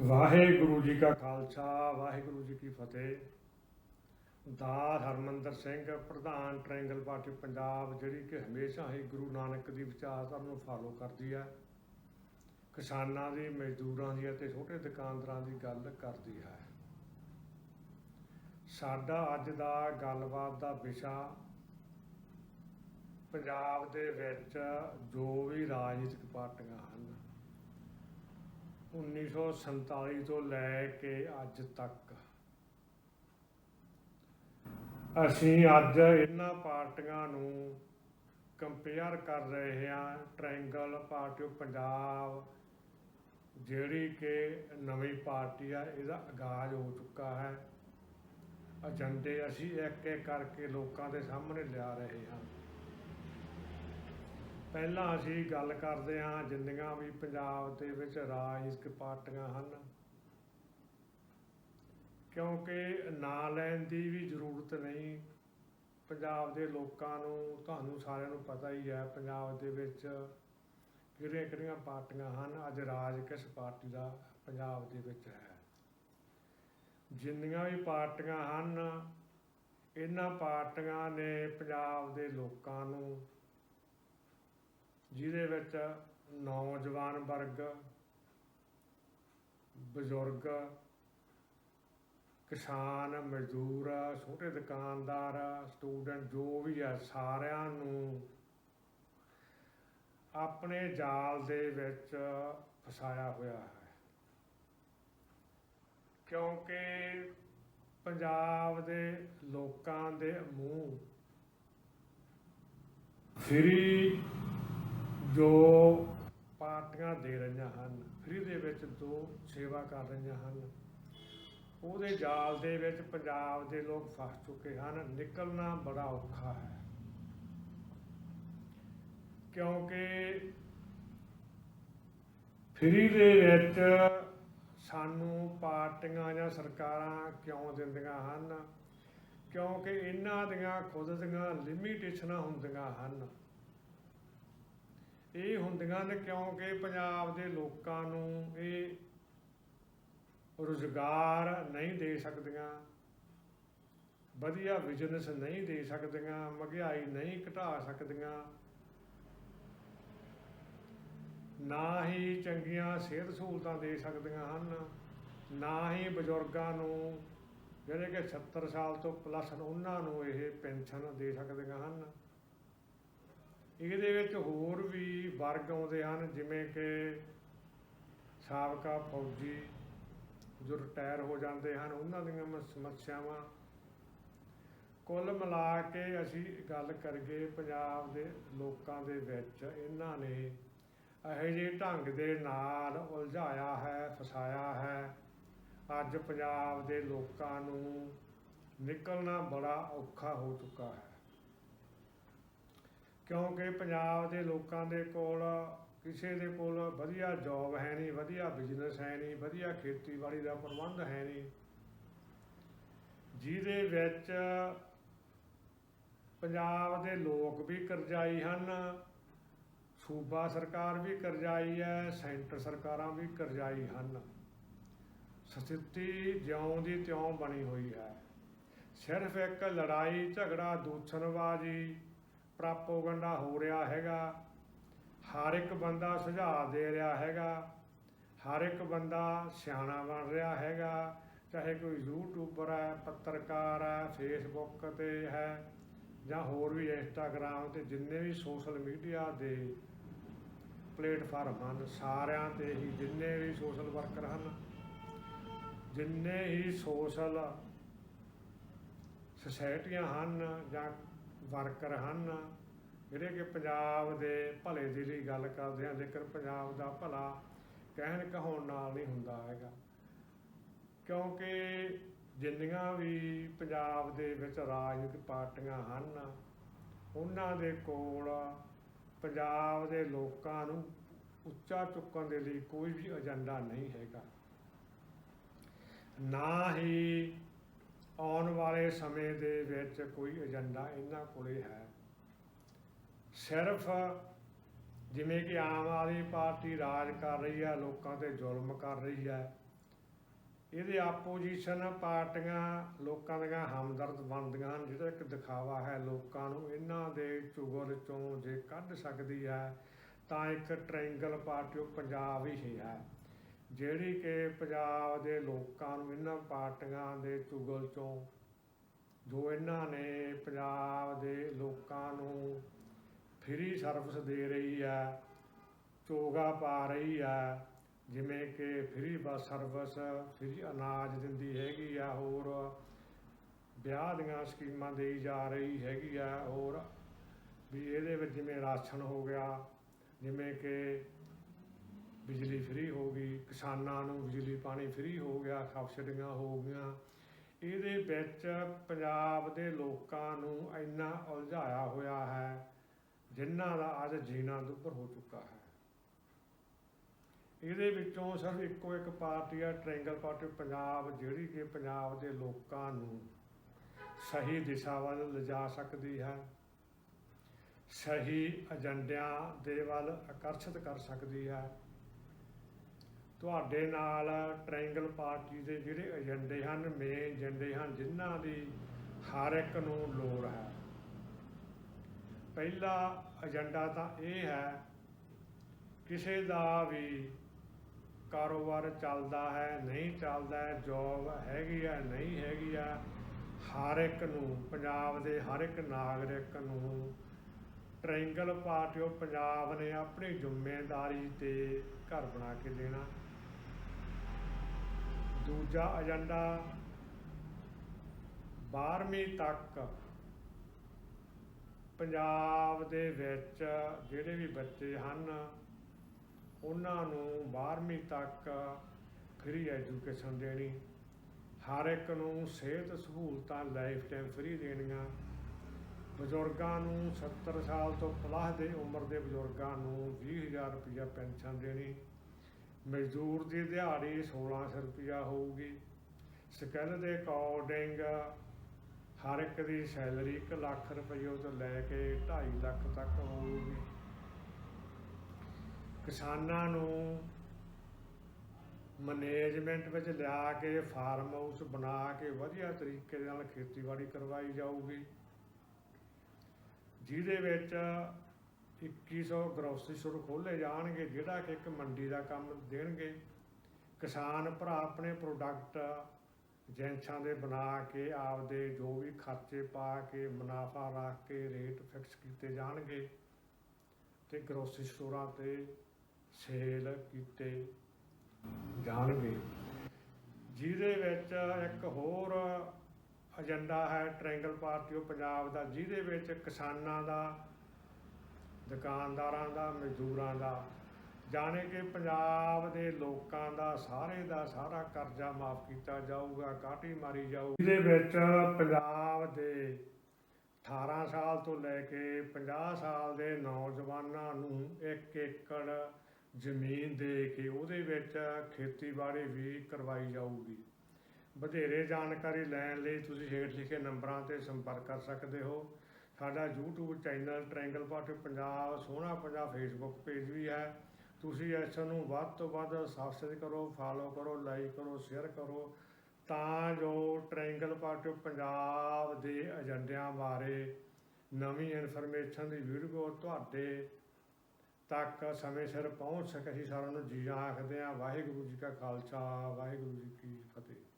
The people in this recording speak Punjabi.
ਵਾਹਿਗੁਰੂ ਜੀ ਕਾ ਖਾਲਸਾ, ਵਾਹਿਗੁਰੂ ਜੀ ਕੀ ਫਤਿਹ। ਦਾਸ ਹਰਮੰਦਰ ਸਿੰਘ, ਪ੍ਰਧਾਨ ਟ੍ਰਾਇੰਗਲ ਪਾਰਟੀ ਪੰਜਾਬ, ਜਿਹੜੀ ਕਿ ਹਮੇਸ਼ਾ ਹੀ ਗੁਰੂ ਨਾਨਕ ਦੀ ਵਿਚਾਰਧਾਰਾ ਨੂੰ ਫਾਲੋ ਕਰਦੀ ਹੈ। ਕਿਸਾਨਾਂ ਦੀ, ਮਜ਼ਦੂਰਾਂ ਦੀ ਅਤੇ ਛੋਟੇ ਦੁਕਾਨਦਾਰਾਂ ਦੀ ਗੱਲ ਕਰਦੀ ਹੈ। ਸਾਡਾ ਅੱਜ ਦਾ ਗੱਲਬਾਤ ਦਾ ਵਿਸ਼ਾ ਪੰਜਾਬ ਦੇ ਵਿੱਚ ਜੋ ਵੀ ਰਾਜਨੀਤਿਕ ਪਾਰਟੀਆਂ ਹਨ 1947 ਤੋਂ ਲੈ ਕੇ ਅੱਜ ਤੱਕ। ਅਸੀਂ ਅੱਜ ਇਹਨਾਂ ਪਾਰਟੀਆਂ ਨੂੰ ਕੰਪੇਅਰ ਕਰ ਰਹੇ ਹਾਂ। ਟ੍ਰਾਇੰਗਲ ਪਾਰਟੀ ਆਫ ਪੰਜਾਬ ਜਿਹੜੀ ਕਿ ਨਵੀਂ ਪਾਰਟੀ ਆ, ਇਹਦਾ ਆਗਾਜ਼ ਹੋ ਚੁੱਕਾ ਹੈ। ਏਜੰਡੇ ਅਸੀਂ ਇੱਕ ਇੱਕ ਕਰਕੇ ਲੋਕਾਂ ਦੇ ਸਾਹਮਣੇ ਲਿਆ ਰਹੇ ਹਾਂ। ਪਹਿਲਾਂ ਅਸੀਂ ਗੱਲ ਕਰਦੇ ਹਾਂ ਜਿੰਨੀਆਂ ਵੀ ਪੰਜਾਬ ਦੇ ਵਿੱਚ ਰਾਜਨੀਤਿਕ ਪਾਰਟੀਆਂ ਹਨ। ਕਿਉਂਕਿ ਨਾਂ ਲੈਣ ਦੀ ਵੀ ਜ਼ਰੂਰਤ ਨਹੀਂ। ਪੰਜਾਬ ਦੇ ਲੋਕਾਂ ਨੂੰ, ਤੁਹਾਨੂੰ ਸਾਰਿਆਂ ਨੂੰ ਪਤਾ ਹੀ ਹੈ, ਪੰਜਾਬ ਦੇ ਵਿੱਚ ਕਿਹੜੀਆਂ ਕਿਹੜੀਆਂ ਪਾਰਟੀਆਂ ਹਨ। ਅੱਜ ਰਾਜ ਕਿਸ ਪਾਰਟੀ ਦਾ ਪੰਜਾਬ ਦੇ ਵਿੱਚ ਹੈ। ਜਿੰਨੀਆਂ ਵੀ ਪਾਰਟੀਆਂ ਹਨ, ਇਹਨਾਂ ਪਾਰਟੀਆਂ ਨੇ ਪੰਜਾਬ ਦੇ ਲੋਕਾਂ ਨੂੰ ਜਿਹਦੇ ਵਿੱਚ ਨੌਜਵਾਨ ਵਰਗ, ਬਜ਼ੁਰਗ, ਕਿਸਾਨ, ਮਜ਼ਦੂਰ, ਛੋਟੇ ਦੁਕਾਨਦਾਰ, ਸਟੂਡੈਂਟ, ਜੋ ਵੀ ਆ, ਸਾਰਿਆਂ ਨੂੰ ਆਪਣੇ ਜਾਲ ਦੇ ਵਿੱਚ ਫਸਾਇਆ ਹੋਇਆ ਹੈ। ਕਿਉਂਕਿ ਪੰਜਾਬ ਦੇ ਲੋਕਾਂ ਦੇ ਮੂੰਹ ਸ਼੍ਰੀ ਜੋ ਪਾਰਟੀਆਂ ਦੇ ਰਹੀਆਂ ਹਨ ਫ੍ਰੀ ਦੇ ਵਿੱਚ ਜੋ ਸੇਵਾ ਕਰ ਰਹੀਆਂ ਹਨ। ਉਹਦੇ ਜਾਲ ਦੇ ਵਿੱਚ ਪੰਜਾਬ ਦੇ ਲੋਕ ਫਸ ਚੁੱਕੇ ਹਨ। ਨਿਕਲਣਾ ਬੜਾ ਔਖਾ ਹੈ। ਕਿਉਂਕਿ ਫ੍ਰੀ ਦੇ ਵਿੱਚ ਸਾਨੂੰ ਪਾਰਟੀਆਂ ਜਾਂ ਸਰਕਾਰਾਂ ਕਿਉਂ ਦਿੰਦੀਆਂ ਹਨ? ਕਿਉਂਕਿ ਇਹਨਾਂ ਦੀਆਂ ਖੁਦ ਦੀਆਂ ਲਿਮਿਟੇਸ਼ਨਾਂ ਹੁੰਦੀਆਂ ਹਨ। ਇਹ ਹੁੰਦੀਆਂ ਨੇ ਕਿਉਂਕਿ ਪੰਜਾਬ ਦੇ ਲੋਕਾਂ ਨੂੰ ਇਹ ਰੁਜ਼ਗਾਰ ਨਹੀਂ ਦੇ ਸਕਦੀਆਂ, ਵਧੀਆ ਬਿਜ਼ਨਸ ਨਹੀਂ ਦੇ ਸਕਦੀਆਂ, ਮਹਿੰਗਾਈ ਨਹੀਂ ਘਟਾ ਸਕਦੀਆਂ, ਨਾ ਹੀ ਚੰਗੀਆਂ ਸਿਹਤ ਸਹੂਲਤਾਂ ਦੇ ਸਕਦੀਆਂ ਹਨ, ਨਾ ਹੀ ਬਜ਼ੁਰਗਾਂ ਨੂੰ ਜਿਹੜੇ ਕਿ 70 ਸਾਲ ਤੋਂ ਪਲੱਸ ਉਹਨਾਂ ਨੂੰ ਇਹ ਪੈਨਸ਼ਨ ਦੇ ਸਕਦੀਆਂ ਹਨ। ਇਹਦੇ ਵਿੱਚ ਹੋਰ ਵੀ ਵਰਗ ਆਉਂਦੇ ਹਨ, ਜਿਵੇਂ ਕਿ ਸਾਬਕਾ ਫੌਜੀ ਜੋ ਰਿਟਾਇਰ ਹੋ ਜਾਂਦੇ ਹਨ, ਉਹਨਾਂ ਦੀਆਂ ਸਮੱਸਿਆਵਾਂ। ਕੁੱਲ ਮਿਲਾ ਕੇ ਅਸੀਂ ਗੱਲ ਕਰੀਏ ਪੰਜਾਬ ਦੇ ਲੋਕਾਂ ਦੇ ਵਿੱਚ, ਇਹਨਾਂ ਨੇ ਇਹੋ ਜਿਹੇ ਢੰਗ ਦੇ ਨਾਲ ਉਲਝਾਇਆ ਹੈ, ਫਸਾਇਆ ਹੈ। ਅੱਜ ਪੰਜਾਬ ਦੇ ਲੋਕਾਂ ਨੂੰ ਨਿਕਲਣਾ ਬੜਾ ਔਖਾ ਹੋ ਚੁੱਕਾ ਹੈ। ਕਿਉਂਕਿ ਪੰਜਾਬ ਦੇ ਲੋਕਾਂ ਦੇ ਕੋਲ, ਕਿਸੇ ਦੇ ਕੋਲ ਵਧੀਆ ਜੌਬ ਹੈ ਨਹੀਂ, ਵਧੀਆ ਬਿਜ਼ਨਸ ਹੈ ਨਹੀਂ, ਵਧੀਆ ਖੇਤੀਬਾੜੀ ਦਾ ਪ੍ਰਬੰਧ ਹੈ ਨਹੀਂ। ਜਿਹਦੇ ਵਿੱਚ ਪੰਜਾਬ ਦੇ ਲੋਕ ਵੀ ਕਰਜ਼ਾਈ ਹਨ, ਸੂਬਾ ਸਰਕਾਰ ਵੀ ਕਰਜ਼ਾਈ ਹੈ, ਸੈਂਟਰ ਸਰਕਾਰਾਂ ਵੀ ਕਰਜ਼ਾਈ ਹਨ। ਸਥਿਤੀ ਜਿਉਂ ਦੀ ਤਿਉਂ ਬਣੀ ਹੋਈ ਹੈ। ਸਿਰਫ ਇੱਕ ਲੜਾਈ, ਝਗੜਾ ਦੂਸ਼ਣਬਾਜ਼ੀ ਪ੍ਰਾਪੋਗੰਡਾ ਹੋ ਰਿਹਾ ਹੈਗਾ। ਹਰ ਇੱਕ ਬੰਦਾ ਸੁਝਾਅ ਦੇ ਰਿਹਾ ਹੈਗਾ। ਹਰ ਇੱਕ ਬੰਦਾ ਸਿਆਣਾ ਬਣ ਰਿਹਾ ਹੈਗਾ। ਚਾਹੇ ਕੋਈ ਯੂਟਿਊਬਰ ਹੈ, ਪੱਤਰਕਾਰ ਹੈ ਫੇਸਬੁੱਕ ਤੇ ਹੈ ਜਾਂ ਹੋਰ ਵੀ ਇੰਸਟਾਗ੍ਰਾਮ ਤੇ ਜਿੰਨੇ ਵੀ ਸੋਸ਼ਲ ਮੀਡੀਆ ਦੇ ਪਲੇਟਫਾਰਮ ਹਨ, ਸਾਰਿਆਂ ਤੇ ਹੀ ਜਿੰਨੇ ਵੀ ਸੋਸ਼ਲ ਵਰਕਰ ਹਨ, ਜਿੰਨੇ ਹੀ ਸੋਸ਼ਲ ਸੁਸਾਇਟੀਆਂ ਹਨ ਜਾਂ ਵਰਕਰ ਹਨ। ਜਿਹੜੇ ਕਿ ਪੰਜਾਬ ਦੇ ਭਲੇ ਦੀ ਲਈ ਗੱਲ ਕਰਦੇ ਹਨ ਲੇਕਿਨ ਪੰਜਾਬ ਦਾ ਭਲਾ ਕਹਿਣ ਕਹਾਉਣ ਨਾਲ ਨਹੀਂ ਹੁੰਦਾ ਹੈਗਾ। ਕਿਉਂਕਿ ਜਿੰਨੀਆਂ ਵੀ ਪੰਜਾਬ ਦੇ ਵਿੱਚ ਰਾਜਨੀਤਿਕ ਪਾਰਟੀਆਂ ਹਨ, ਉਹਨਾਂ ਦੇ ਕੋਲ ਪੰਜਾਬ ਦੇ ਲੋਕਾਂ ਨੂੰ ਉੱਚਾ ਚੁੱਕਣ ਦੇ ਲਈ ਕੋਈ ਵੀ ਏਜੰਡਾ ਨਹੀਂ ਹੈਗਾ। ਨਾ ਹੀ ਆਉਣ ਵਾਲੇ ਸਮੇਂ ਦੇ ਵਿੱਚ ਕੋਈ ਏਜੰਡਾ ਇਹਨਾਂ ਕੋਲੇ ਹੈ। ਸਿਰਫ ਜਿਵੇਂ ਕਿ ਆਮ ਆਦਮੀ ਪਾਰਟੀ ਰਾਜ ਕਰ ਰਹੀ ਹੈ, ਲੋਕਾਂ ਤੇ ਜ਼ੁਲਮ ਕਰ ਰਹੀ ਹੈ। ਇਹਦੇ ਆਪੋਜੀਸ਼ਨ ਪਾਰਟੀਆਂ ਲੋਕਾਂ ਦੀਆਂ ਹਮਦਰਦ ਬਣਦੀਆਂ ਹਨ। ਜਿਹੜਾ ਇੱਕ ਦਿਖਾਵਾ ਹੈ ਲੋਕਾਂ ਨੂੰ, ਇਹਨਾਂ ਦੇ ਚੁਗਲ ਚੋਂ ਜੇ ਕੱਢ ਸਕਦੀ ਹੈ, ਤਾਂ ਇੱਕ ਟ੍ਰਾਇੰਗਲ ਪਾਰਟੀ ਉਹ ਪੰਜਾਬ ਹੀ ਹੈ। ਜਿਹੜੀ ਕਿ ਪੰਜਾਬ ਦੇ ਲੋਕਾਂ ਨੂੰ, ਇਹਨਾਂ ਪਾਰਟੀਆਂ ਦੇ ਚੁਗਲ ਚੋਂ, ਜੋ ਇਹਨਾਂ ਨੇ ਪੰਜਾਬ ਦੇ ਲੋਕਾਂ ਨੂੰ ਫ੍ਰੀ ਸਰਵਿਸ ਦੇ ਰਹੀ ਹੈ, ਚੋਗਾ ਪਾ ਰਹੀ ਹੈ, ਜਿਵੇਂ ਕਿ ਫ੍ਰੀ ਬੱਸ ਸਰਵਿਸ ਫ੍ਰੀ ਅਨਾਜ ਦਿੰਦੀ ਹੈਗੀ ਆ, ਹੋਰ ਵਿਆਹ ਦੀਆਂ ਸਕੀਮਾਂ ਦੇਈ ਜਾ ਰਹੀ ਹੈਗੀ ਆ, ਹੋਰ ਵੀ ਇਹਦੇ ਵਿੱਚ ਜਿਵੇਂ ਰਾਸ਼ਨ ਹੋ ਗਿਆ, ਜਿਵੇਂ ਕਿ ਬਿਜਲੀ ਫ੍ਰੀ ਹੋ ਗਈ, ਕਿਸਾਨਾਂ ਨੂੰ ਬਿਜਲੀ ਪਾਣੀ ਫ੍ਰੀ ਹੋ ਗਿਆ, ਸਬਸਿਡੀਆਂ ਹੋ ਗਈਆਂ। ਇਹਦੇ ਵਿੱਚ ਪੰਜਾਬ ਦੇ ਲੋਕਾਂ ਨੂੰ ਇੰਨਾ ਉਲਝਾਇਆ ਹੋਇਆ ਹੈ, ਜਿਨ੍ਹਾਂ ਦਾ ਅੱਜ ਜੀਣਾ ਦੁੱਭਰ ਹੋ ਚੁੱਕਾ ਹੈ। ਇਹਦੇ ਵਿੱਚੋਂ ਸਿਰਫ ਇੱਕੋ ਇੱਕ ਪਾਰਟੀ ਆ ਟ੍ਰਾਇੰਗਲ ਪਾਰਟੀ ਪੰਜਾਬ, ਜਿਹੜੀ ਕਿ ਪੰਜਾਬ ਦੇ ਲੋਕਾਂ ਨੂੰ ਸਹੀ ਦਿਸ਼ਾ ਵੱਲ ਲਿਜਾ ਸਕਦੀ ਹੈ, ਸਹੀ ਏਜੰਡਿਆਂ ਦੇ ਵੱਲ ਆਕਰਸ਼ਿਤ ਕਰ ਸਕਦੀ ਹੈ। ਤੁਹਾਡੇ ਨਾਲ ਟ੍ਰਾਇੰਗਲ ਪਾਰਟੀ ਦੇ ਜਿਹੜੇ ਏਜੰਡੇ ਹਨ ਮੇਨ ਏਜੰਡੇ ਹਨ, ਜਿਨ੍ਹਾਂ ਦੀ ਹਰ ਇੱਕ ਨੂੰ ਲੋੜ ਹੈ। ਪਹਿਲਾ ਏਜੰਡਾ ਤਾਂ ਇਹ ਹੈ, ਕਿਸੇ ਦਾ ਵੀ ਕਾਰੋਬਾਰ ਚੱਲਦਾ ਹੈ, ਨਹੀਂ ਚੱਲਦਾ ਹੈ ਜੋਬ ਹੈਗੀ ਹੈ, ਨਹੀਂ ਹੈਗੀ ਹੈ, ਹਰ ਇੱਕ ਨੂੰ, ਪੰਜਾਬ ਦੇ ਹਰ ਇੱਕ ਨਾਗਰਿਕ ਨੂੰ ਟ੍ਰਾਇੰਗਲ ਪਾਰਟੀ ਆਫ ਪੰਜਾਬ ਨੇ ਆਪਣੀ ਜ਼ਿੰਮੇਵਾਰੀ ਤੇ ਘਰ ਬਣਾ ਕੇ ਦੇਣਾ। ਦੂਜਾ ਏਜੰਡਾ 12ਵੀਂ ਤੱਕ ਪੰਜਾਬ ਦੇ ਵਿੱਚ ਜਿਹੜੇ ਵੀ ਬੱਚੇ ਹਨ, ਉਹਨਾਂ ਨੂੰ 12ਵੀਂ ਤੱਕ ਫ੍ਰੀ ਐਜੂਕੇਸ਼ਨ ਦੇਣੀ। ਹਰ ਇੱਕ ਨੂੰ ਸਿਹਤ ਸਹੂਲਤਾਂ ਲਾਈਫ ਟਾਈਮ ਫ੍ਰੀ ਦੇਣੀਆਂ। ਬਜ਼ੁਰਗਾਂ ਨੂੰ 70 ਸਾਲ ਤੋਂ ਪਲੱਸ ਦੇ ਉਮਰ ਦੇ ਬਜ਼ੁਰਗਾਂ ਨੂੰ 20000 ਰੁਪਇਆ ਪੈਨਸ਼ਨ ਦੇਣੀ। ਮਜ਼ਦੂਰ ਦੀ ਦਿਹਾੜੀ 1600 ਰੁਪਇਆ ਹੋਊਗੀ। ਸਕਿੱਲ ਦੇ ਅਕੋਰਡਿੰਗ ਹਰ ਇੱਕ ਦੀ ਸੈਲਰੀ 1 ਲੱਖ ਰੁਪਏ ਤੋਂ ਲੈ ਕੇ 2.5 ਲੱਖ ਤੱਕ ਹੋਊਗੀ। ਕਿਸਾਨਾਂ ਨੂੰ ਮੈਨੇਜਮੈਂਟ ਵਿੱਚ ਲਿਆ ਕੇ ਫਾਰਮ ਹਾਊਸ ਬਣਾ ਕੇ ਵਧੀਆ ਤਰੀਕੇ ਨਾਲ ਖੇਤੀਬਾੜੀ ਕਰਵਾਈ ਜਾਊਗੀ। ਜਿਹਦੇ ਵਿੱਚ 2100 ਗਰੋਸਰੀ ਸਟੋਰ ਖੋਲੇ ਜਾਣਗੇ, ਜਿਹੜਾ ਕਿ ਇੱਕ ਮੰਡੀ ਦਾ ਕੰਮ ਦੇਣਗੇ। ਕਿਸਾਨ ਭਰਾ ਆਪਣੇ ਪ੍ਰੋਡਕਟ ਏਜੰਸਾਂ ਦੇ ਬਣਾ ਕੇ, ਆਪਦੇ ਜੋ ਵੀ ਖਰਚੇ ਪਾ ਕੇ, ਮੁਨਾਫਾ ਰੱਖ ਕੇ ਰੇਟ ਫਿਕਸ ਕੀਤੇ ਜਾਣਗੇ ਤੇ ਗਰੋਸਰੀ ਸਟੋਰਾਂ ਤੇ ਸੇਲ ਕੀਤੇ ਜਾਣਗੇ। ਜਿਹਦੇ ਵਿੱਚ ਇੱਕ ਹੋਰ ਏਜੰਡਾ ਹੈ ਟ੍ਰਾਇੰਗਲ ਪਾਰਟੀ ਆਫ ਪੰਜਾਬ ਦਾ, ਜਿਹਦੇ ਵਿੱਚ ਕਿਸਾਨਾਂ ਦਾ ਦੁਕਾਨਦਾਰਾਂ ਦਾ, ਮਜ਼ਦੂਰਾਂ ਦਾ, ਜਾਣੇ ਕਿ ਪੰਜਾਬ ਦੇ ਲੋਕਾਂ ਦਾ ਸਾਰੇ ਦਾ ਸਾਰਾ ਕਰਜ਼ਾ ਮਾਫ ਕੀਤਾ ਜਾਊਗਾ, ਕਾਟੀ ਮਾਰੀ ਜਾਊ। ਜਿਹਦੇ ਵਿੱਚ ਪੰਜਾਬ ਦੇ 18 ਸਾਲ ਤੋਂ ਲੈ ਕੇ 50 ਸਾਲ ਦੇ ਨੌਜਵਾਨਾਂ ਨੂੰ ਇੱਕ ਏਕੜ ਜ਼ਮੀਨ ਦੇ ਕੇ ਉਹਦੇ ਵਿੱਚ ਖੇਤੀਬਾੜੀ ਵੀ ਕਰਵਾਈ ਜਾਊਗੀ। ਵਧੇਰੇ ਜਾਣਕਾਰੀ ਲੈਣ ਲਈ ਤੁਸੀਂ ਹੇਠ ਲਿਖੇ ਨੰਬਰਾਂ ਤੇ ਸੰਪਰਕ ਕਰ ਸਕਦੇ ਹੋ। ਸਾਡਾ YouTube channel triangle party Punjab, ਸੋਹਣਾ ਪੰਜਾਬ ਫੇਸਬੁੱਕ ਪੇਜ ਵੀ ਹੈ। ਤੁਸੀਂ ਇਸ ਨੂੰ ਵੱਧ ਤੋਂ ਵੱਧ ਸਬਸਕ੍ਰਾਈਬ ਕਰੋ ਫਾਲੋ ਕਰੋ ਲਾਈਕ ਕਰੋ ਸ਼ੇਅਰ ਕਰੋ। ਤਾਂ ਜੋ ਟ੍ਰਾਇੰਗਲ ਪਾਰਟੀ ਪੰਜਾਬ ਦੇ ਏਜੰਡਿਆਂ ਬਾਰੇ ਨਵੀਂ ਇਨਫੋਰਮੇਸ਼ਨ ਦੀ ਵੀਡੀਓ ਤੁਹਾਡੇ ਤੱਕ ਸਮੇਂ ਸਿਰ ਪਹੁੰਚ ਸਕੇ। ਅਸੀਂ ਸਾਰਿਆਂ ਨੂੰ ਜੀ ਆਖਦੇ ਹਾਂ, ਵਾਹਿਗੁਰੂ ਜੀ ਕਾ ਖਾਲਸਾ, ਵਾਹਿਗੁਰੂ ਜੀ ਕੀ ਫਤਿਹ।